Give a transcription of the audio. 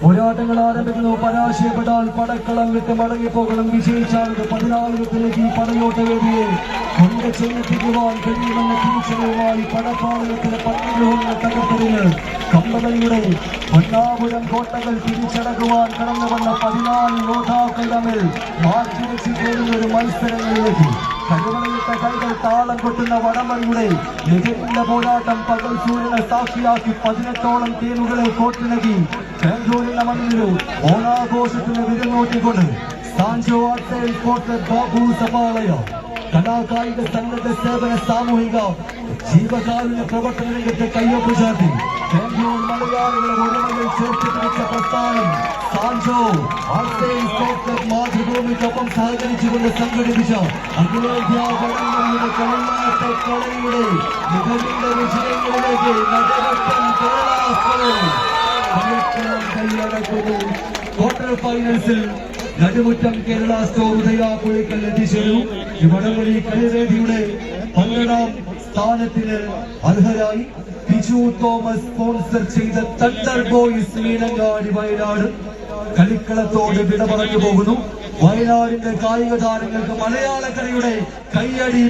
പോരാട്ടങ്ങൾ ആരംഭിക്കുന്നു പരാജയപ്പെട്ടാൽ പടക്കളം വിട്ട് മടങ്ങിപ്പോകണം. വിജയിച്ചാൽ പതിനായിരത്തിലേക്ക് ഈ പടയോട്ട വേദിയെ കൊണ്ട് ചെന്നെത്തിക്കുവാൻ കഴിയുമെന്ന ഭീഷണിയുമായി പടപ്പാളയത്തിലെ പട്ടികകൾ തകർത്തതിന് കമ്പനിയുടെ പൊന്നാപുരം കോട്ടകൾ തിരിച്ചടക്കുവാൻ കടന്നു വന്ന പതിനാല് യോദ്ധാക്കൾ തമ്മിൽ മാറ്റിവെച്ച് കയറുന്ന ഒരു മത്സരങ്ങളിലേക്ക് കരുവളയിട്ട കൈകൾ താളം കൊട്ടുന്ന വടമറിയുടെ എതിരിന്റെ പോരാട്ടം പകൽ സൂര്യനെ സാക്ഷിയാക്കി പതിനെട്ടോളം ടീമുകളെ കോട്ടിണക്കി ബാംഗ്ലൂരിന്റെ മണ്ണിൽ ഓണാഘോഷത്തിന് വിരുന്നോട്ടിക്കൊണ്ട് സാഞ്ചോ ആർട്സ് സ്പോർട്സ് ബാബു സപാളയ കലാകായിക സന്നദ്ധ സേവന സാമൂഹിക ജീവകാരുണ്യ പ്രവർത്തന രംഗത്തെ കയ്യൊപ്പ് ചാർത്തി. ബാംഗ്ലൂർ മലയാളികളെ ഒരുമകൾ ചേർത്ത് പിടിച്ച പ്രസ്ഥാനം സാഞ്ചോ ആർട്സ് സ്പോർട്സ് മാതൃഭൂമിക്കൊപ്പം സഹകരിച്ചുകൊണ്ട് സംഘടിപ്പിച്ച അഖിലേന്ത്യാ കളിമാറ്റ കളരിയുടെ മികവിന്റെ വിജയങ്ങളിലേക്ക് നഗരത്തം കേരള സ്പോർട്സ് കളിക്കളം കൈയടക്കുന്നു ക്വാർട്ടർ ഫൈനൽസിൽ നടുമുറ്റം കേരള സ്റ്റോർ ഉദയ പുളിക്കൽ എത്തിച്ചേരുന്നു ഈ വടംവലി കളിവേദിയുടെ പന്ത്രണ്ടാം സ്ഥാനത്തിന് അർഹരായി ബിജു തോമസ് സ്പോൺസർ ചെയ്ത തണ്ടർ ബോയ്സ് മീനങ്ങാടി വയനാട്. കളിക്കളത്തോട് വിട പറഞ്ഞു പോകുന്നു. വയനാടിന്റെ കായിക താരങ്ങൾക്ക് മലയാള കളിയുടെ കൈയടി